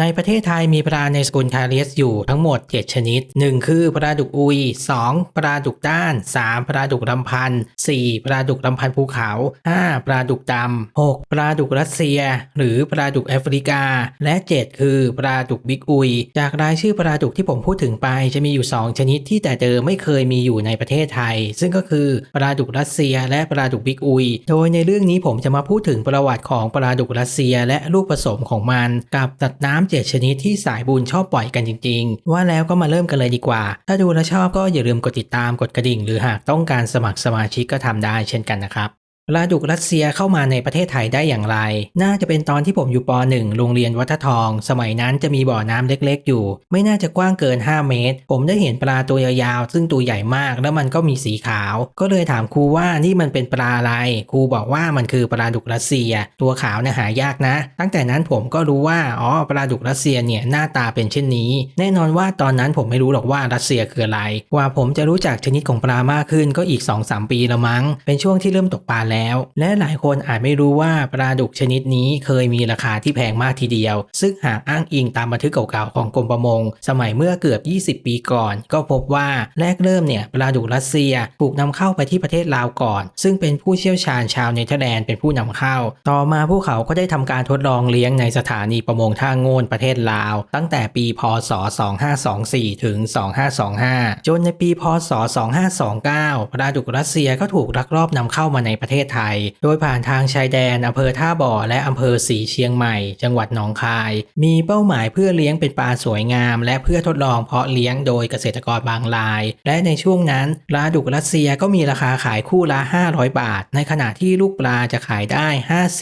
ในประเทศไทยมีปลาในสกุลคาเรียสอยู่ทั้งหมด 7 ชนิด 1 คือปลาดุกอุย 2 ปลาดุกด้าน 3 ปลาดุกลำพันธ์4ปลาดุกลำพันธ์ภูเขา 5 ปลาดุกดำ 6 ปลาดุกรัสเซีย หรือปลาดุกแอฟริกา และ 7 คือปลาดุกบิ๊กอุย จากรายชื่อปลาดุกที่ผมพูดถึงไปจะมีอยู่ 2 ชนิดที่แต่เดิมไม่เคยมีอยู่ในประเทศไทย ซึ่งก็คือปลาดุกรัสเซีย และปลาดุกบิ๊กอุย โดยในเรื่องนี้ผมจะมาพูดถึงประวัติของปลาดุกรัสเซีย และลูกผสมของมันกับสัตว์น้ำเจ็ดชนิดที่สายบุญชอบปล่อยกันจริง ๆ ว่าแล้วก็มาเริ่มกันเลยดีกว่า ถ้าดูแล้วชอบก็อย่าลืมกดติดตามกดกระดิ่ง หรือหากต้องการสมัครสมาชิกก็ทำได้เช่นกันนะครับ ปลาดุกรัสเซียเข้ามาในประเทศไทยได้อย่างไร น่าจะเป็นตอนที่ผมอยู่ป .1 โรงเรียนวัฒทอง สมัยนั้นจะมีบ่อน้ำเล็กๆอยู่ ไม่น่าจะกว้างเกิน 5 เมตร ผมได้เห็นปลาตัวยาวๆ ซึ่งตัวใหญ่มาก แล้วมันก็มีสีขาว ก็เลยถามครูว่านี่มันเป็นปลาอะไร ครูบอกว่ามันคือปลาดุกรัสเซีย ตัวขาวเนี่ยหายากนะ ตั้งแต่นั้นผมก็รู้ว่า อ๋อ ปลาดุกรัสเซียเนี่ยหน้าตาเป็นเช่นนี้ แน่นอนว่าตอนนั้นผมไม่รู้หรอกว่ารัสเซียคืออะไรกว่าผมจะรู้จักชนิดของปลามากขึ้นก็อีก 2-3 ปีล้วมั้ง เป็นช่วงที่เริ่มตกปลาแล้วและหลายคนอาจไม่รู้ว่าปลาดุกชนิดนี้เคยมีราคาที่แพงมากทีเดียว ซึ่งหากอ้างอิงตามบันทึกเก่าๆของกรมประมง สมัยเมื่อเกือบ 20 ปีก่อน ก็พบว่าแรกเริ่มเนี่ยปลาดุกรัสเซียถูกนำเข้าไปที่ประเทศลาวก่อน ซึ่งเป็นผู้เชี่ยวชาญชาวเนเธอร์แลนด์เป็นผู้นำเข้า ต่อมาพวกเขาก็ได้ทำการทดลองเลี้ยงในสถานีประมงท่าโงนประเทศลาว ตั้งแต่ปีพศ 2524 ถึง 2525 จนในปีพศ 2529 ปลาดุกรัสเซียก็ถูกลักลอบนำเข้ามาในประเทศไทย โดยผ่านทางชายแดนอำเภอท่าบ่อและอำเภอสีเชียงใหม่ จังหวัดหนองคาย มีเป้าหมายเพื่อเลี้ยงเป็นปลาสวยงาม และเพื่อทดลองเพาะเลี้ยงโดยเกษตรกรบางราย และในช่วงนั้นปลาดุกรัสเซียก็มีราคาขายคู่ละ 500 บาท ในขณะที่ลูกปลาจะขายได้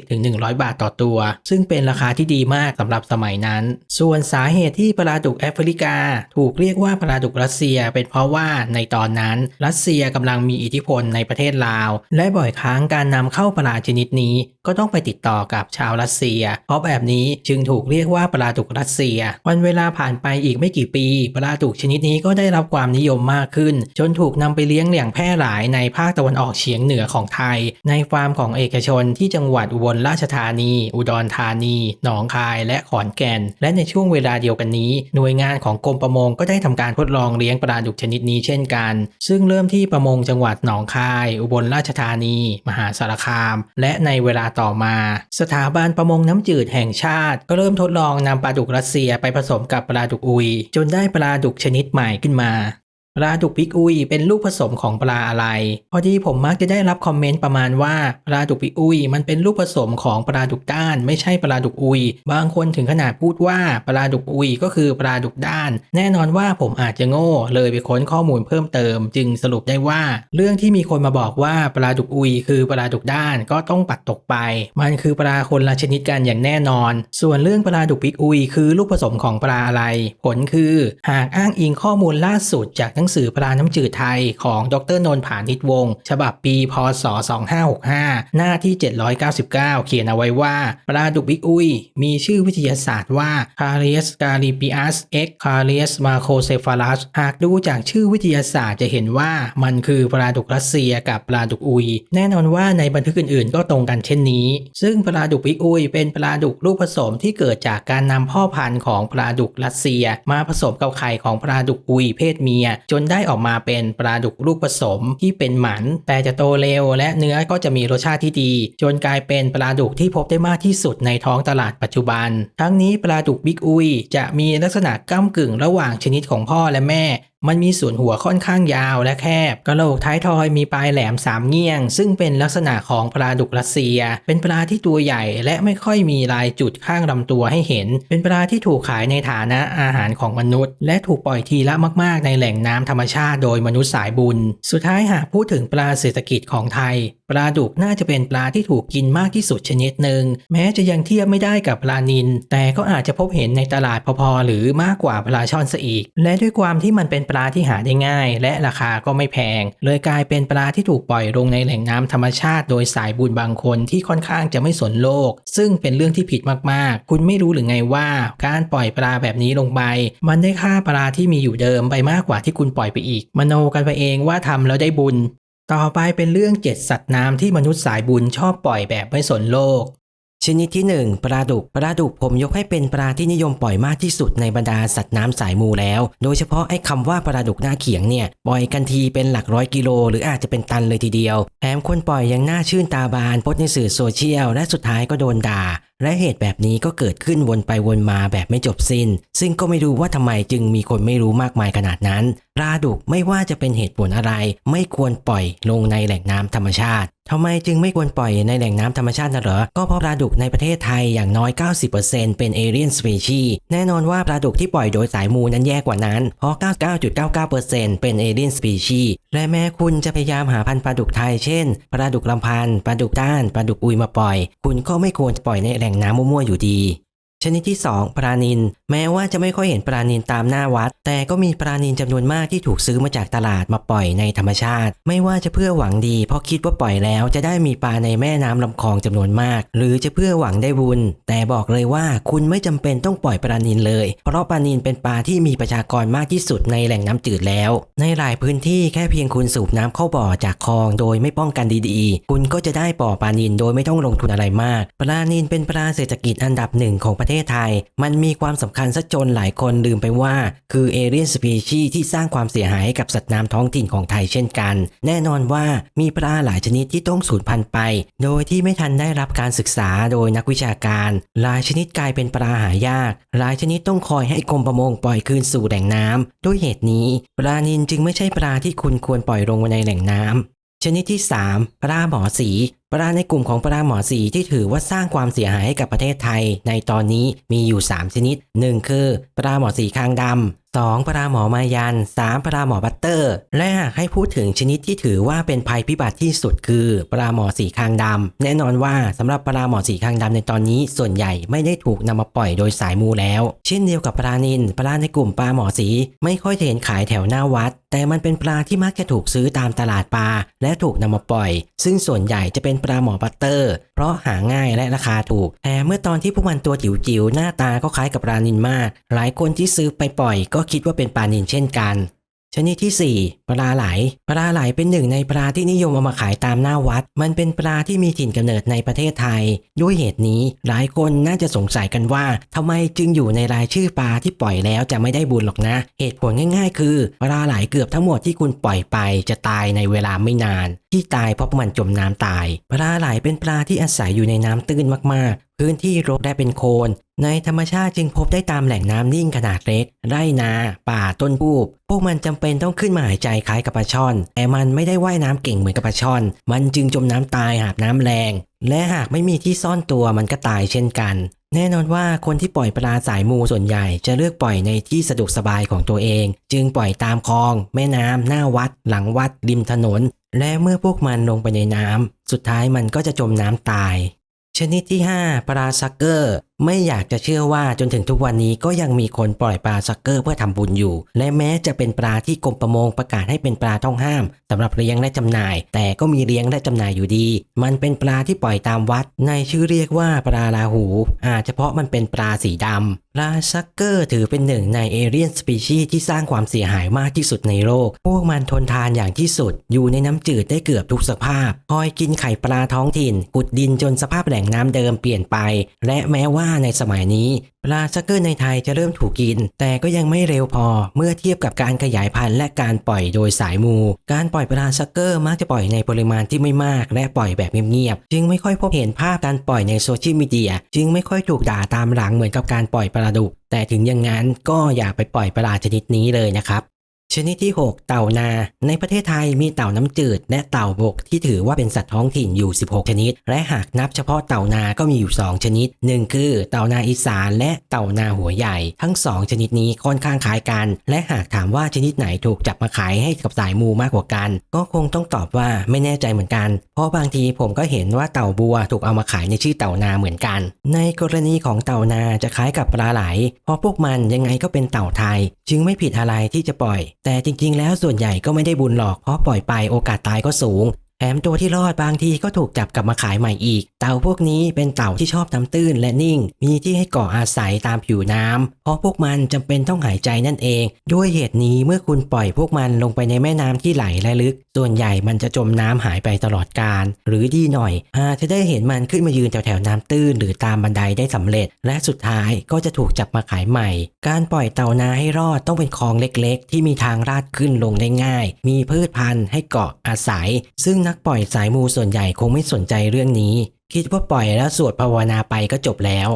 50-100 บาทต่อตัว ซึ่งเป็นราคาที่ดีมากสำหรับสมัยนั้น ส่วนสาเหตุที่ปลาดุกแอฟริกา ถูกเรียกว่าปลาดุกรัสเซีย เป็นเพราะว่าในตอนนั้น รัสเซียกำลังมีอิทธิพลในประเทศลาว และบ่อยครั้งการนำเข้าปลาชนิดนี้ก็ต้องไปติดต่อกับชาวรัสเซีย เพราะแบบนี้จึงถูกเรียกว่าปลาดุกรัสเซีย วันเวลาผ่านไปอีกไม่กี่ปีปลาดุกชนิดนี้ก็ได้รับความนิยมมากขึ้น จนถูกนำไปเลี้ยงอย่างแพร่หลายในภาคตะวันออกเฉียงเหนือของไทย ในฟาร์มของเอกชนที่จังหวัดอุบลราชธานี อุดรธานี หนองคาย และขอนแก่น และในช่วงเวลาเดียวกันนี้ หน่วยงานของกรมประมงก็ได้ทำการทดลองเลี้ยงปลาดุกชนิดนี้เช่นกัน ซึ่งเริ่มที่ประมงจังหวัดหนองคาย อุบลราชธานี มหาสารคาม และในเวลาต่อมา สถาบันประมงน้ำจืดแห่งชาติ ก็เริ่มทดลองนำปลาดุกรัสเซียไปผสมกับปลาดุกอุย จนได้ปลาดุกชนิดใหม่ขึ้นมา ปลาดุกพิกอุยเป็นลูกผสมของปลาอะไร พอดีผมมักจะได้รับคอมเมนต์ประมาณว่าปลาดุกพิกอุยมันเป็นลูกผสมของปลาดุกด้าน ไม่ใช่ปลาดุกอุย บางคนถึงขนาดพูดว่าปลาดุกอุยก็คือปลาดุกด้าน แน่นอนว่าผมอาจจะโง่ เลยไปค้นข้อมูลเพิ่มเติม จึงสรุปได้ว่า เรื่องที่มีคนมาบอกว่าปลาดุกอุย คือปลาดุกด้านก็ต้องปัดตกไป มันคือปลาคนละชนิดกันอย่างแน่นอน ส่วนเรื่องปลาดุกพิกอุย คือลูกผสมของปลาอะไร ผลคือ หากอ้างอิงข้อมูลล่าสุดจากหนังสือปลาน้ำจืดไทยของดรนนท์ผานิชวงศ์ฉบับปีพศ 2565 หน้าที่ 799 เขียนเอาไว้ว่า ปลาดุกบิ๊กอุยมีชื่อวิทยาศาสตร์ว่า Carius garipius x Carius macrocephalus หากดูจากชื่อวิทยาศาสตร์จะเห็นว่ามันคือปลาดุกรัสเซียกับปลาดุกอุย แน่นอนว่าในบันทึกอื่นๆ ก็ตรงกันเช่นนี้ ซึ่งปลาดุกบิ๊กอุยเป็นปลาดุกลูกผสมที่เกิดจากการนำพ่อพันธุ์ของปลาดุกรัสเซีย มาผสมกับไข่ของปลาดุกอุยเพศเมียจนนได้ออกมาเป็นปลาดุกลูกผสมที่เป็นหมัน แต่จะโตเร็วและเนื้อก็จะมีรสชาติที่ดี จนกลายเป็นปลาดุกที่พบได้มากที่สุดในท้องตลาดปัจจุบัน ทั้งนี้ปลาดุกบิ๊กอุยจะมีลักษณะก้ากึ่งระหว่างชนิดของพ่อและแม่ มันมีส่วนหัวค่อนข้างยาวและแคบ กระโหลกท้ายทอยมีปลายแหลมสามเงี่ยง ซึ่งเป็นลักษณะของปลาดุกรัสเซีย เป็นปลาที่ตัวใหญ่และไม่ค่อยมีลายจุดข้างลำตัวให้เห็น เป็นปลาที่ถูกขายในฐานะอาหารของมนุษย์ และถูกปล่อยทีละมาก ๆ ในแหล่งน้ำธรรมชาติโดยมนุษย์สายบุญ สุดท้ายหากพูดถึงปลาเศรษฐกิจของไทย ปลาดุกน่าจะเป็นปลาที่ถูกกินมากที่สุดชนิดหนึ่งแม้จะยังเทียบไม่ได้กับปลานิลแต่ก็อาจจะพบเห็นในตลาดพอๆหรือมากกว่าปลาช่อนซะอีก และด้วยความที่มันเป็นปลาที่หาได้ง่าย และราคาก็ไม่แพง เลยกลายเป็นปลาที่ถูกปล่อยลงในแหล่งน้ำธรรมชาติ โดยสายบุญบางคนที่ค่อนข้างจะไม่สนโลก ซึ่งเป็นเรื่องที่ผิดมากๆ คุณไม่รู้หรือไงว่า การปล่อยปลาแบบนี้ลงไป มันได้ค่าปลาที่มีอยู่เดิมไปมากกว่าที่คุณปล่อยไปอีก มโนกันไปเองว่าทำแล้วได้บุญ ต่อไปเป็นเรื่องเจ็ดสัตว์น้ำที่มนุษย์สายบุญชอบปล่อยแบบไม่สนโลก ชนิดที่ 1 ปลาดุกปลาดุกผมยกให้เป็นปลาที่นิยมปล่อยมากที่สุดในบรรดาสัตว์น้ำสายมูแล้ว โดยเฉพาะไอ้คำว่าปลาดุกหน้าเขียงเนี่ยปล่อยกันทีเป็นหลักร้อยกิโล หรืออาจจะเป็นตันเลยทีเดียวแถมคนปล่อยยังน่าชื่นตาบานโพสในสื่อโซเชียล และสุดท้ายก็โดนด่า และเหตุแบบนี้ก็เกิดขึ้นวนไปวนมาแบบไม่จบสิน้น ซึ่งก็ไม่รู้ว่าทำไมจึงมีคนไม่รู้มากมายขนาดนั้นปลาดุกไม่ว่าจะเป็นเหตุผลอะไร ไม่ควรปล่อยลงในแหล่งน้ำธรรมชาติ ทำไมจึงไม่ควรปล่อยในแหล่งน้ำธรรมชาตินะเหรอ ก็เพราะปลาดุกในประเทศไทยอย่างน้อย 90%เป็นเอเรียนสปีชีแน่นอนว่าปลาดุกที่ปล่อยโดยสายมูนั้นแย่กว่านั้น เพราะ 99.99%เป็นเอเรียนสปีชีและแม้คุณจะพยายามหาพันธุ์ปลาดุกไทยเช่น ปลาดุกลำพัน ปลาดุกด้าน ปลาดุกอุยมาปล่อย คุณก็ไม่ควรปล่อยในแหล่งน้ำมั่วๆอยู่ดี ชนิดที่ 2 ปลานิน แม้ว่าจะไม่ค่อยเห็นปลานินตามหน้าวัด แต่ก็มีปลานินจำนวนมากที่ถูกซื้อมาจากตลาดมาปล่อยในธรรมชาติ ไม่ว่าจะเพื่อหวังดี เพราะคิดว่าปล่อยแล้วจะได้มีปลาในแม่น้ำลำคลองจำนวนมาก หรือจะเพื่อหวังได้บุญ แต่บอกเลยว่าคุณไม่จำเป็นต้องปล่อยปลานินเลย เพราะปลานินเป็นปลาที่มีประชากรมากที่สุดในแหล่งน้ำจืดแล้ว ในหลายพื้นที่แค่เพียงคุณสูบน้ำเข้าบ่อจากคลอง โดยไม่ป้องกันดีๆ คุณก็จะได้บ่อปลานินโดยไม่ต้องลงทุนอะไรมาก ปลานินเป็นปลาเศรษฐกิจอันดับหนึ่งของประเทศไทย มันมีความสำคัญซะจนหลายคนลืมไปว่า คือเอเรียนสปีชีที่สร้างความเสียหายให้กับสัตว์น้ำท้องถิ่นของไทยเช่นกัน แน่นอนว่ามีปลาหลายชนิดที่ต้องสูญพันธุ์ไป โดยที่ไม่ทันได้รับการศึกษาโดยนักวิชาการหลายชนิดกลายเป็นปลาหายากหลายชนิดต้องคอยให้กรมประมงปล่อยคืนสู่แหล่งน้ำด้วยเหตุนี้ปลานินจึงไม่ใช่ปลาที่คุณควรปล่อยลงในแหล่งน้ำชนิดที่ 3 ปลาหมอสี ปลาในกลุ่มของปลาหมอสีที่ถือว่าสร้างความเสียหายให้กับประเทศไทย ในตอนนี้มีอยู่ 3 ชนิด 1 คือปลาหมอสีคางดำ 2. ปลาหมอมายัน 3. ปลาหมอบัตเตอร์ และหากให้พูดถึงชนิดที่ถือว่าเป็นภัยพิบัติที่สุดคือปลาหมอสีคางดำ แน่นอนว่าสำหรับปลาหมอสีคางดำในตอนนี้ส่วนใหญ่ไม่ได้ถูกนำมาปล่อยโดยสายมูแล้ว เช่นเดียวกับปลานินปลาในกลุ่มปลาหมอสีไม่ค่อยเห็นขายแถวหน้าวัด แต่มันเป็นปลาที่มักจะถูกซื้อตามตลาดปลาและถูกนำมาปล่อย ซึ่งส่วนใหญ่จะเป็นปลาหมอบัตเตอร์ร์ เพราะหาง่ายและราคาถูกแต่เมื่อตอนที่พวกมันตัวจิ๋วๆหน้าตาก็คล้ายกับปลานินมาก หลายคนที่ซื้อไปปล่อยก็คิดว่าเป็นปลานินเช่นกัน ชนิดที่ 4 ปลาไหล ปลาไหลเป็นหนึ่งในปลาที่นิยมเอามาขายตามหน้าวัด มันเป็นปลาที่มีถิ่นกำเนิดในประเทศไทย ด้วยเหตุนี้หลายคนน่าจะสงสัยกันว่าทำไมจึงอยู่ในรายชื่อปลาที่ปล่อยแล้วจะไม่ได้บุญหรอกนะ เหตุผลง่ายๆ คือ ปลาไหลเกือบทั้งหมดที่คุณปล่อยไป จะตายในเวลาไม่นาน ที่ตายเพราะมันจมน้ำตาย ปลาไหลเป็นปลาที่อาศัยอยู่ในน้ำตื้นมากๆ พื้นที่รกได้เป็นโคลน ในธรรมชาติจึงพบได้ตามแหล่งน้ำนิ่งขนาดเล็ก ไร่นา ป่าต้นปูบ พวกมันจำเป็นต้องขึ้นมาหายใจคล้ายกับปลาช่อน แต่มันไม่ได้ว่ายน้ำเก่งเหมือนกับปลาช่อน มันจึงจมน้ำตายหากน้ำแรง และหากไม่มีที่ซ่อนตัวมันก็ตายเช่นกัน แน่นอนว่าคนที่ปล่อยปลาสายมูส่วนใหญ่จะเลือกปล่อยในที่สะดวกสบายของตัวเอง จึงปล่อยตามคลอง แม่น้ำหน้าวัด หลังวัด ริมถนน และเมื่อพวกมันลงไปในน้ำสุดท้ายมันก็จะจมน้ำตาย ชนิดที่ 5 ปลาซักเกอร์ ไม่อยากจะเชื่อว่าจนถึงทุกวันนี้ก็ยังมีคนปล่อยปลาซักเกอร์เพื่อทำบุญอยู่ และแม้จะเป็นปลาที่กรมประมงประกาศให้เป็นปลาต้องห้ามสำหรับเลี้ยงและจำหน่าย แต่ก็มีเลี้ยงและจำหน่ายอยู่ดี มันเป็นปลาที่ปล่อยตามวัด ในชื่อเรียกว่าปลาลาหู อาจเฉพาะมันเป็นปลาสีดำปลาซักเกอร์ถือเป็นหนึ่งในเอเรียนสปีชีส์ที่สร้างความเสียหายมากที่สุดในโลก พวกมันทนทานอย่างที่สุด อยู่ในน้ำจืดได้เกือบทุกสภาพ คอยกินไข่ปลาท้องถิ่นขุดดินจนสภาพแหล่งน้ำเดิมเปลี่ยนไป และแม้ว่าในสมัยนี้ ปลาซักเกอร์ในไทยจะเริ่มถูกกิน แต่ก็ยังไม่เร็วพอเมื่อเทียบกับการขยายพันธุ์และการปล่อยโดยสายมู การปล่อยปลาซักเกอร์มักจะปล่อยในปริมาณที่ไม่มาก และปล่อยแบบเงียบๆจึงไม่ค่อยพบเห็นภาพการปล่อยในโซเชียลมีเดียจึงไม่ค่อยถูกด่าตามหลังเหมือนกับการปล่อยปลาดุกแต่ถึงอย่างนั้นก็อย่าไปปล่อยปลาชนิดนี้เลยนะครับ ชนิดที่ 6 เต่านา ในประเทศไทยมีเต่าน้ำจืด และเต่าบกที่ถือว่าเป็นสัตว์ท้องถิ่นอยู่ 16 ชนิด และหากนับเฉพาะเต่านาก็มีอยู่ 2 ชนิด 1 คือเต่านาอีสานและเต่านาหัวใหญ่ ทั้ง 2 ชนิดนี้ค่อนข้างคล้ายกัน และหากถามว่าชนิดไหนถูกจับมาขายให้กับสายมูมากกว่ากัน ก็คงต้องตอบว่าไม่แน่ใจเหมือนกัน เพราะบางทีผมก็เห็นว่าเต่าบัวถูกเอามาขายในชื่อเต่านาเหมือนกัน ในกรณีของเต่านาจะคล้ายกับปลาไหล เพราะพวกมันยังไงก็เป็นเต่าไทย จึงไม่ผิดอะไรที่จะปล่อยแต่จริงๆ แล้วส่วนใหญ่ก็ไม่ได้บุญหรอกเพราะปล่อยไปโอกาสตายก็สูง แถมตัวที่รอดบางทีก็ถูกจับกลับมาขายใหม่อีก เต่าพวกนี้เป็นเต่าที่ชอบน้ำตื้นและนิ่ง มีที่ให้เกาะอาศัยตามผิวน้ำ เพราะพวกมันจำเป็นต้องหายใจนั่นเอง ด้วยเหตุนี้เมื่อคุณปล่อยพวกมันลงไปในแม่น้ำที่ไหลและลึก ส่วนใหญ่มันจะจมน้ำหายไปตลอดกาลหรือดีหน่อยอาจจะได้เห็นมันขึ้นมายืนแถวๆน้ำตื้น หรือตามบันไดได้สำเร็จ และสุดท้ายก็จะถูกจับมาขายใหม่ การปล่อยเต่านาให้รอดต้องเป็นคลองเล็ก ๆ ที่มีทางลาดขึ้นลงได้ง่าย มีพืชพันธุ์ให้เกาะอาศัย ซึ่งนักปล่อยสายมูส่วนใหญ่คงไม่สนใจเรื่องนี้ คิดว่าปล่อยแล้วสวดภาวนาไปก็จบแล้ว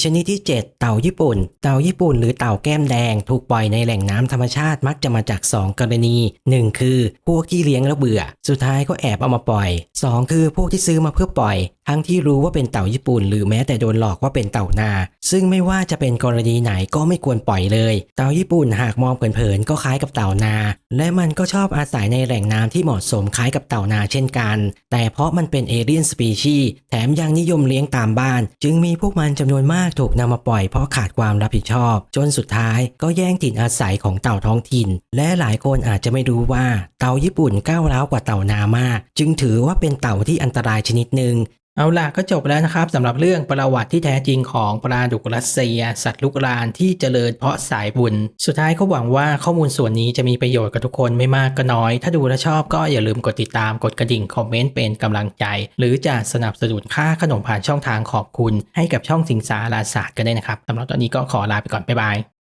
ชนิดที่ 7 เต่าญี่ปุ่น เต่าญี่ปุ่นหรือเต่าแก้มแดง ถูกปล่อยในแหล่งน้ำธรรมชาติมักจะมาจาก 2 กรณี 1 คือพวกที่เลี้ยงแล้วเบื่อ สุดท้ายก็แอบเอามาปล่อย 2 คือพวกที่ซื้อมาเพื่อปล่อย ทั้งที่รู้ว่าเป็นเต่าญี่ปุ่น หรือแม้แต่โดนหลอกว่าเป็นเต่านา ซึ่งไม่ว่าจะเป็นกรณีไหนก็ไม่ควรปล่อยเลย เต่าญี่ปุ่นหากมองเผินๆก็คล้ายกับเต่านา และมันก็ชอบอาศัยในแหล่งน้ำที่เหมาะสมคล้ายกับเต่านาเช่นกัน แต่เพราะมันเป็นเอเลียนสปีชีส์แถมยังนิยมเลี้ยงตามบ้าน จึงมีพวกมันจำนวนมากถูกนำมาปล่อยเพราะขาดความรับผิดชอบ จนสุดท้ายก็แย่งถิ่นอาศัยของเต่าท้องถิ่น และหลายคนอาจจะไม่รู้ว่าเต่าญี่ปุ่นก้าวร้าวกว่าเต่านามาก จึงถือว่าเป็นเต่าที่อันตรายชนิดหนึ่ง เอาล่ะก็จบแล้วนะครับสำหรับเรื่องประวัติที่แท้จริงของปลาดุกรัสเซีย สัตว์ลุกรานที่เจริญเพาะสายบุญ สุดท้ายก็หวังว่าข้อมูลส่วนนี้จะมีประโยชน์กับทุกคนไม่มากก็น้อย ถ้าดูและชอบก็อย่าลืมกดติดตามกดกระดิ่งคอมเมนต์เป็นกำลังใจ หรือจะสนับสนุนค่าขนมผ่านช่องทางขอบคุณ ให้กับช่องสิงสาราศาสตร์ก็ได้นะครับสำหรับตอนนี้ก็ขอลาไปก่อนบ๊ายบาย